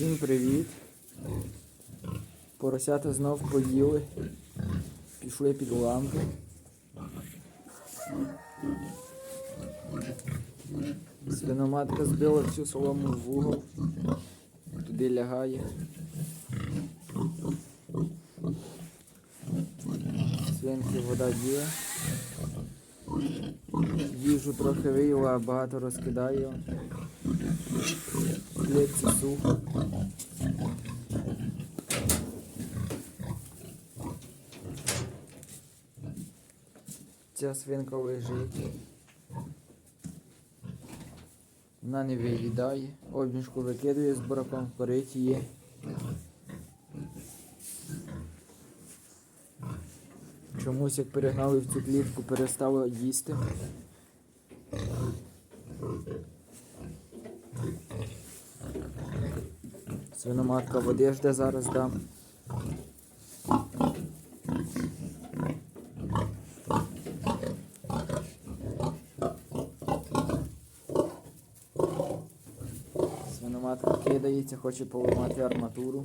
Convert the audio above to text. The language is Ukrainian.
Всім привіт. Поросята знов поїли. Пішли під лампу. Свиноматка збила всю солому в угол. Туди лягає. Свинки вода є. Їжу трохи виїла, а багато розкидає. В клітці. Ця свинка лежить. Вона не виїдає. Обмішку викидує з бураком, корить її. Чомусь як перегнали в цю клітку, перестала їсти. Свиноматка води жде зараз дам. Свиноматка кидається, хоче поламати арматуру.